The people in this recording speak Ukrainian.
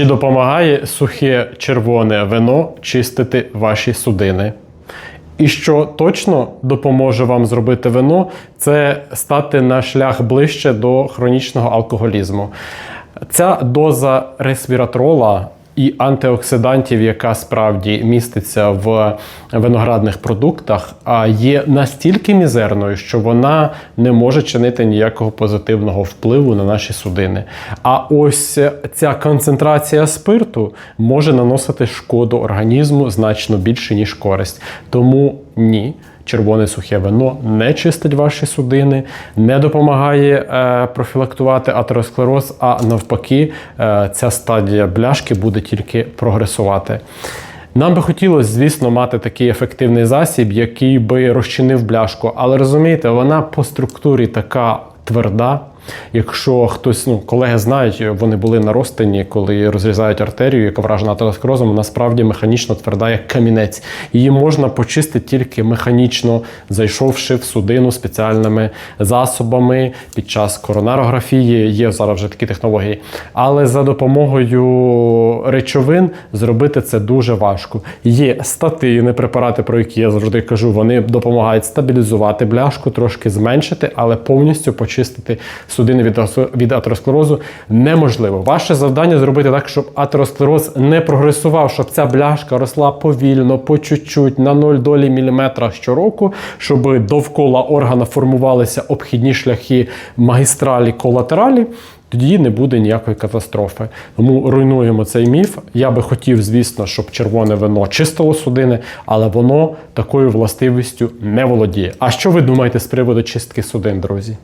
Чи допомагає сухе червоне вино чистити ваші судини? І що точно допоможе вам зробити вино, це стати на шлях ближче до хронічного алкоголізму. Ця доза ресвіратрола і антиоксидантів, яка справді міститься в виноградних продуктах, а є настільки мізерною, що вона не може чинити ніякого позитивного впливу на наші судини. А ось ця концентрація спирту може наносити шкоду організму значно більше, ніж користь. Тому ні. Червоне сухе вино не чистить ваші судини, не допомагає е, профілактувати атеросклероз, а навпаки, е, ця стадія бляшки буде тільки прогресувати. Нам би хотілося, звісно, мати такий ефективний засіб, який би розчинив бляшку, але розумієте, вона по структурі така тверда. Якщо хтось, ну колеги знають, вони були на розтині, коли розрізають артерію, яка вражена атеросклерозом, вона справді механічно тверда, як камінець. Її можна почистити тільки механічно, зайшовши в судину спеціальними засобами під час коронарографії. Є зараз вже такі технології. Але за допомогою речовин зробити це дуже важко. Є статини, препарати, про які я завжди кажу, вони допомагають стабілізувати бляшку, трошки зменшити, але повністю почистити судини від, атеросклерозу неможливо. Ваше завдання зробити так, щоб атеросклероз не прогресував, щоб ця бляшка росла повільно, по чуть-чуть, на 0 долі міліметра щороку, щоб довкола органа формувалися обхідні шляхи магістралі колатералі. Тоді не буде ніякої катастрофи. Тому руйнуємо цей міф. Я би хотів, звісно, щоб червоне вино чистило судини, але воно такою властивістю не володіє. А що ви думаєте з приводу чистки судин, друзі?